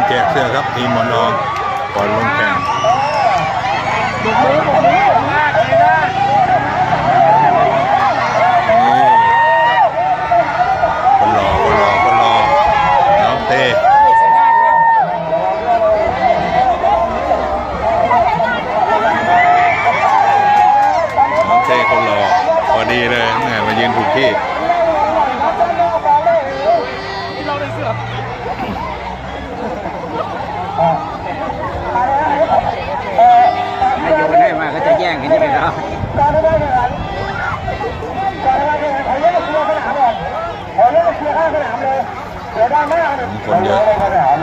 กเสื้อครับทีมหมอนทองก่อนลงแข่งนี่คนรอคนรอคนรอน้องเต้น้องเต้คนรอพอดีเลยแหมมายืนถูกที่ ถ้าโยนให้มาก็จะแย่งกันนี่ไปแล้ว คนเยอะ